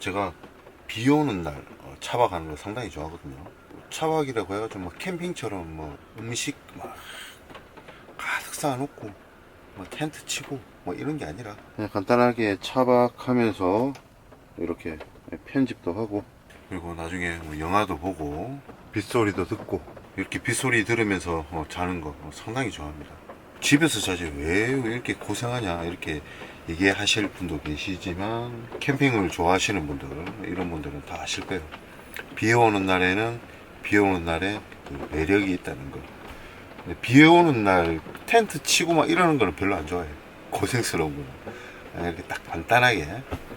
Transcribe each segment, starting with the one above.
제가 비 오는 날 어, 차박하는 걸 상당히 좋아하거든요. 차박이라고 해가지고 뭐 캠핑처럼 뭐 음식 막 가득 쌓아놓고 뭐 텐트 치고 뭐 이런 게 아니라 그냥 간단하게 차박하면서 이렇게 편집도 하고 그리고 나중에 뭐 영화도 보고 빗소리도 듣고 이렇게 빗소리 들으면서 어, 자는 거 어, 상당히 좋아합니다. 집에서 자지 왜 이렇게 고생하냐 이렇게 얘기하실 분도 계시지만 캠핑을 좋아하시는 분들 이런 분들은 다 아실 거예요. 비 오는 날에는 비 오는 날에 그 매력이 있다는 거. 비 오는 날 텐트 치고 막 이러는 거는 별로 안 좋아해요. 고생스러운 거는. 이렇게 딱 간단하게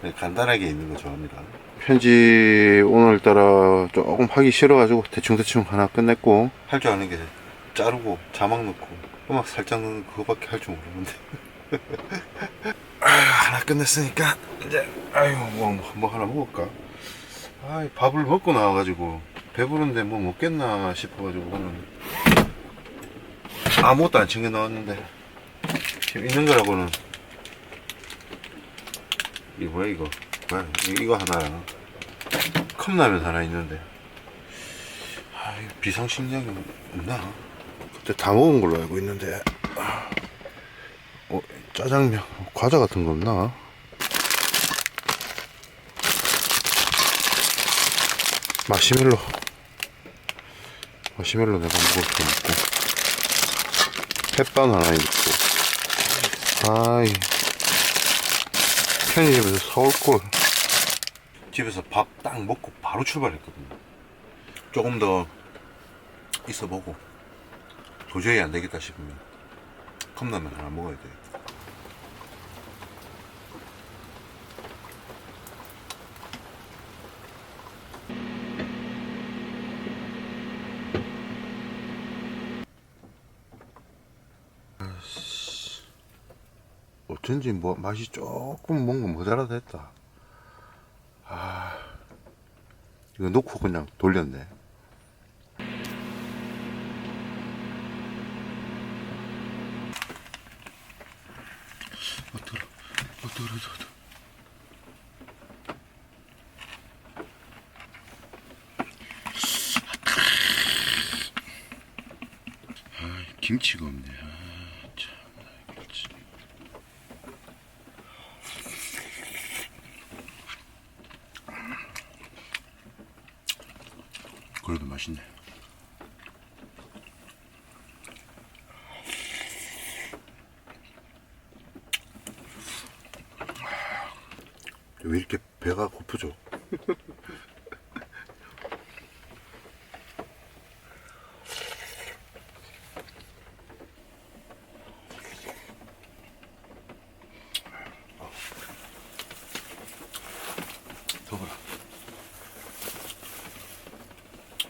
네, 간단하게 있는 거 좋아합니다. 편지 오늘따라 조금 하기 싫어가지고 대충대충 하나 끝냈고 할 줄 아는 게 자르고 자막 넣고 음악 살짝 넣는 그거밖에 할 줄 모르는데 아유, 하나 끝냈으니까 이제 아유 뭐, 뭐, 뭐 하나 먹을까? 아 밥을 먹고 나와가지고 배부른데 뭐 먹겠나 싶어가지고 오늘. 아무것도 안 챙겨 나왔는데 지금 있는 거라고는. 이거 뭐야 이거? 뭐야 이- 이거 하나야 컵라면 하나 있는데. 아 비상식량이 없나? 그때 다 먹은 걸로 알고 있는데. 어, 짜장면 과자 같은 거 없나? 마시멜로. 마시멜로 내가 먹을 수 있고. 햇반 하나 있고. 아이. 편의점에서 서울골 집에서 밥 딱 먹고 바로 출발했거든요 조금 더 있어보고. 도저히 안 되겠다 싶으면 컵라면 하나 먹어야 돼 어쩐지 뭐 맛이 조금 뭔가 모자라다 했다. 아, 이거 놓고 그냥 돌렸네. 아, 김치가 없네. 아, 참, 김치. 그래도 맛있네. 왜 이렇게 배가 고프죠?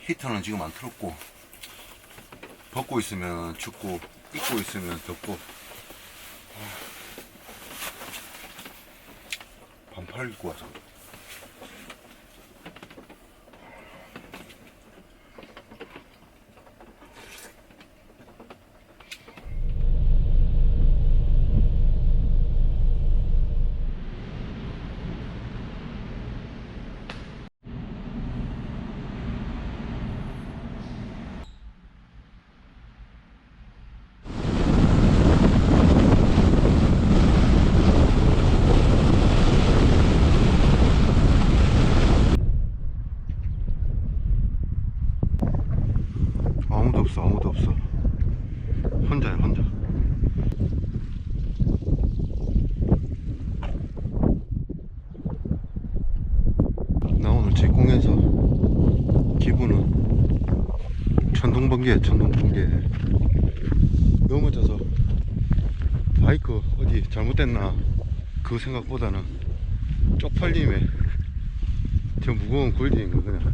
히터는 지금 안 틀었고 벗고 있으면 춥고 입고 있으면 덥고 아. 반팔 입고 와서 아무도 없어 아무도 없어 혼자야 혼자 나 오늘 제공해서 기분은 천둥번개 천둥번개. 넘어져서 바이크 어디 잘못됐나? 그 생각보다는 쪽팔림에 저 무거운 골딩인 거 그냥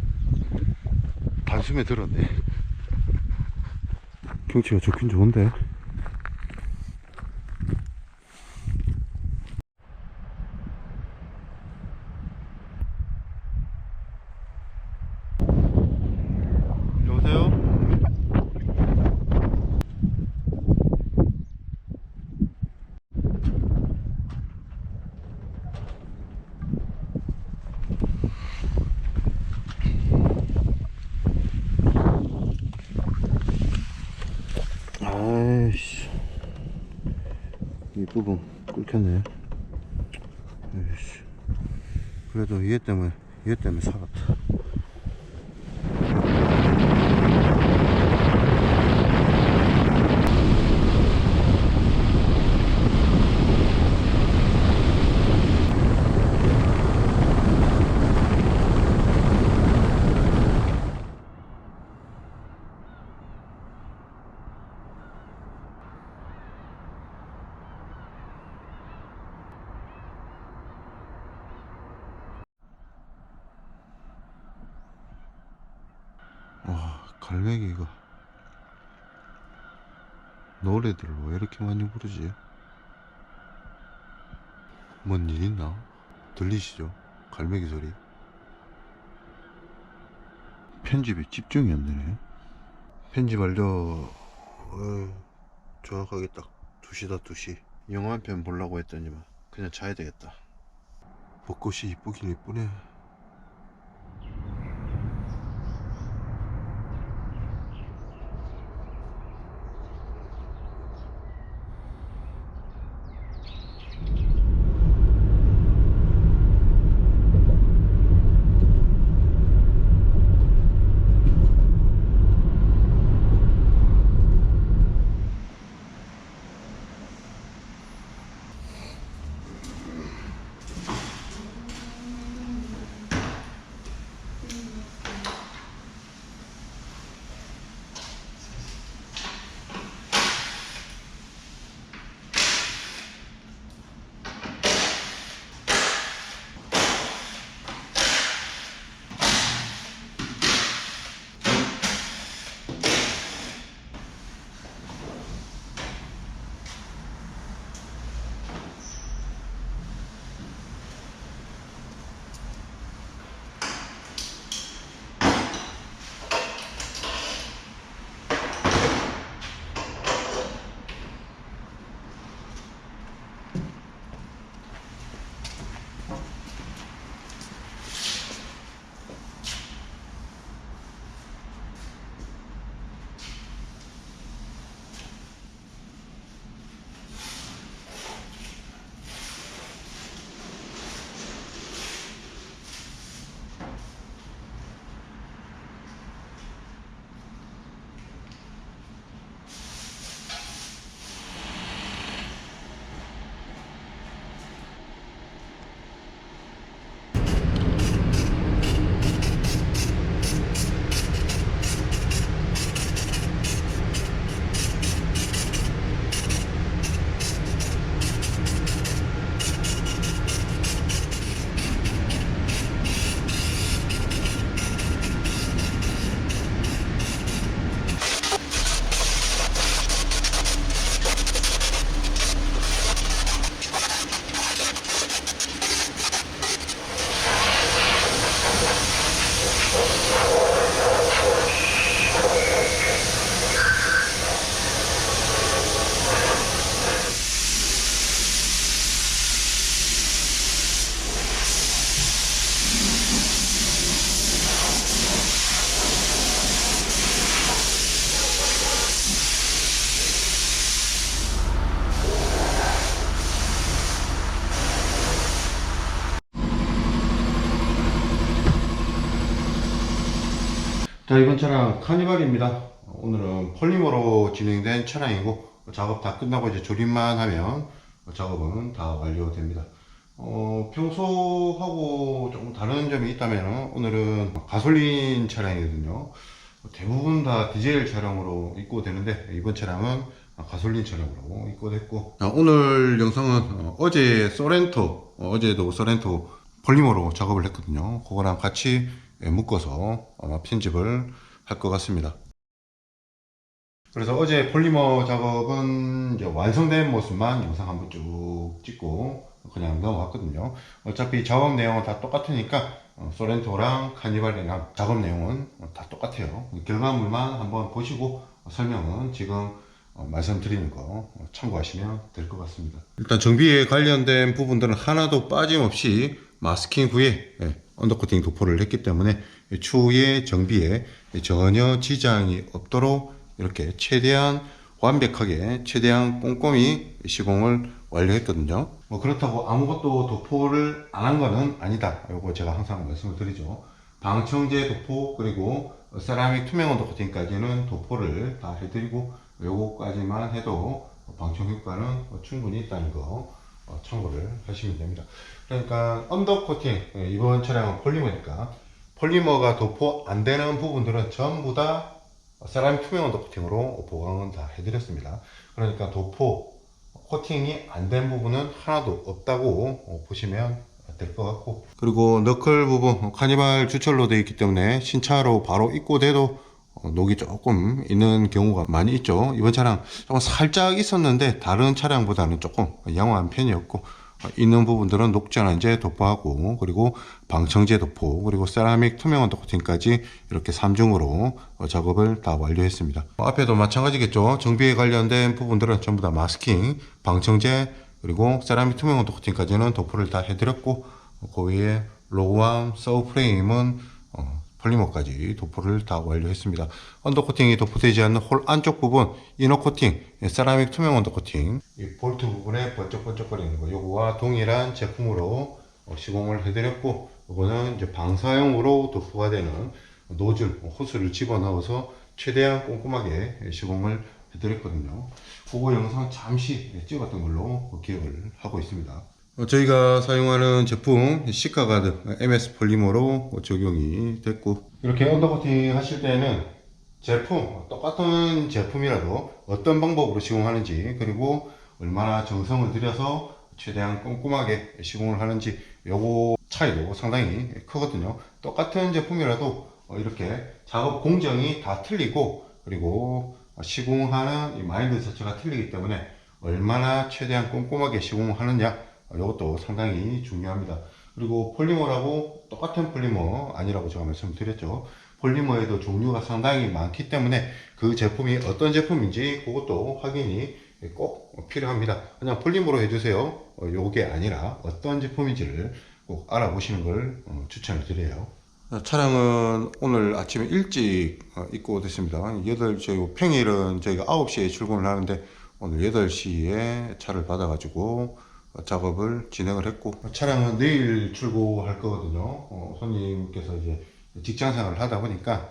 단숨에 들었네. 경치가 좋긴 좋은데 여보세요? 뒷부분 에이씨. 그래도 얘 때문에 얘 때문에 살았다 와 갈매기가 노래들 왜 이렇게 많이 부르지? 뭔 일 있나? 들리시죠? 갈매기 소리. 편집에 집중이 안 되네. 편집 완료 어휴, 정확하게 딱 2시다 2시. 영화 한 편 보려고 했더니만 그냥 자야 되겠다. 벚꽃이 이쁘긴 이쁘네 자 이번 차량 카니발입니다. 오늘은 폴리머로 진행된 차량이고 작업 다 끝나고 이제 조립만 하면 작업은 다 완료됩니다. 어, 평소하고 조금 다른 점이 있다면 오늘은 가솔린 차량이거든요. 대부분 다 디젤 차량으로 입고되는데 이번 차량은 가솔린 차량으로 입고됐고. 아, 오늘 영상은 어, 어제 소렌토 어, 어제도 소렌토 폴리머로 작업을 했거든요. 그거랑 같이 예, 묶어서 아마 편집을 할 것 같습니다. 그래서 어제 폴리머 작업은 이제 완성된 모습만 영상 한번 쭉 찍고 그냥 넘어갔거든요. 어차피 작업 내용은 다 똑같으니까 어, 소렌토랑 카니발이랑 작업 내용은 다 똑같아요. 결과물만 한번 보시고 설명은 지금 어, 말씀드리는 거 참고하시면 될 것 같습니다. 일단 정비에 관련된 부분들은 하나도 빠짐없이 마스킹 후에 예, 언더코팅 도포를 했기 때문에 추후에 정비에 전혀 지장이 없도록 이렇게 최대한 완벽하게 최대한 꼼꼼히 시공을 완료했거든요. 뭐 그렇다고 아무것도 도포를 안 한 거는 아니다. 이거 제가 항상 말씀을 드리죠. 방청제 도포 그리고 세라믹 투명 온도 코팅까지는 도포를 다 해드리고 요거까지만 해도 방청 효과는 충분히 있다는 거 어, 참고를 하시면 됩니다. 그러니까 언더 코팅 예, 이번 차량은 폴리머니까 폴리머가 도포 안 되는 부분들은 전부 다 세라믹 투명 언더 코팅으로 보강은 다 해드렸습니다. 그러니까 도포 코팅이 안 된 부분은 하나도 없다고 어, 보시면 될 것 같고 그리고 너클 부분 카니발 주철로 되어 있기 때문에 신차로 바로 입고돼도 어, 녹이 조금 있는 경우가 많이 있죠. 이번 차량 조금 살짝 있었는데 다른 차량보다는 조금 양호한 편이었고 어, 있는 부분들은 녹전환제 도포하고 그리고 방청제 도포 그리고 세라믹 투명 언더 코팅까지 이렇게 3중으로 작업을 다 완료했습니다. 어, 앞에도 마찬가지겠죠. 정비에 관련된 부분들은 전부 다 마스킹 방청제 그리고 세라믹 투명 언더 코팅까지는 도포를 다 해드렸고 그 위에 로우암 서브 프레임은 어, 폴리머까지 도포를 다 완료했습니다. 언더 코팅이 도포되지 않는 홀 안쪽 부분 이너 코팅, 세라믹 투명 언더 코팅, 이 볼트 부분에 번쩍번쩍거리는 거 요거와 동일한 제품으로 어, 시공을 해드렸고 이거는 이제 방사용으로 도포가 되는 노즐 호스를 집어넣어서 최대한 꼼꼼하게 시공을 해드렸거든요. 그거 영상 잠시 찍었던 걸로 기억을 하고 있습니다. 어, 저희가 사용하는 제품 시카가드 MS 폴리머로 적용이 됐고 이렇게 언더코팅 하실 때는 제품 똑같은 제품이라도 어떤 방법으로 시공하는지 그리고 얼마나 정성을 들여서 최대한 꼼꼼하게 시공을 하는지 요거 차이도 상당히 크거든요. 똑같은 제품이라도 어, 이렇게 작업 공정이 다 틀리고 그리고 시공하는 이 마인드 자체가 틀리기 때문에 얼마나 최대한 꼼꼼하게 시공하느냐 이것도 상당히 중요합니다. 그리고 폴리머라고 똑같은 폴리머 아니라고 제가 말씀드렸죠. 폴리머에도 종류가 상당히 많기 때문에 그 제품이 어떤 제품인지 그것도 확인이 꼭 필요합니다. 그냥 폴리머로 해주세요. 어, 요게 아니라 어떤 제품인지를 꼭 알아보시는 걸 어, 추천을 드려요. 차량은 오늘 아침에 일찍 어, 입고 됐습니다. 8, 저희 평일은 저희가 9시에 출근을 하는데 오늘 8시에 차를 받아가지고 어, 작업을 진행을 했고 차량은 내일 출고할 거거든요. 어, 손님께서 이제 직장 생활을 하다 보니까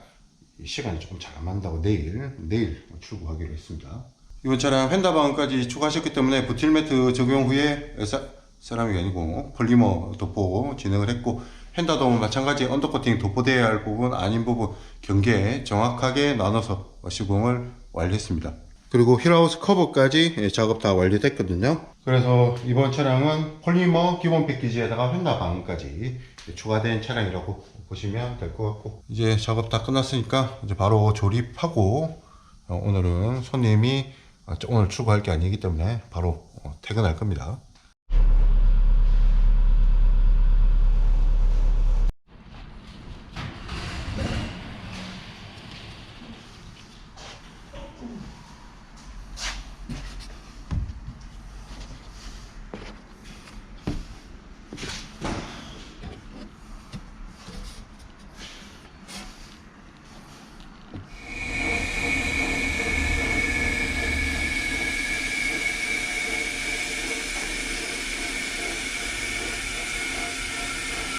시간이 조금 잘 안 맞는다고 내일 내일 출고하기로 했습니다. 이번 차량 휀다방까지 추가하셨기 때문에 부틸매트 적용 후에 사, 세라믹이 아니고 폴리머 도포 진행을 했고 휀다도 마찬가지 언더코팅 도포되어야 할 부분 아닌 부분 경계 정확하게 나눠서 시공을 완료했습니다. 그리고 휠하우스 커버까지 예, 작업 다 완료됐거든요. 그래서 이번 차량은 폴리머 기본 패키지에다가 휀다 방까지 추가된 차량이라고 보시면 될 것 같고 이제 작업 다 끝났으니까 이제 바로 조립하고 어, 오늘은 손님이 어, 오늘 출고할 게 아니기 때문에 바로 어, 퇴근할 겁니다.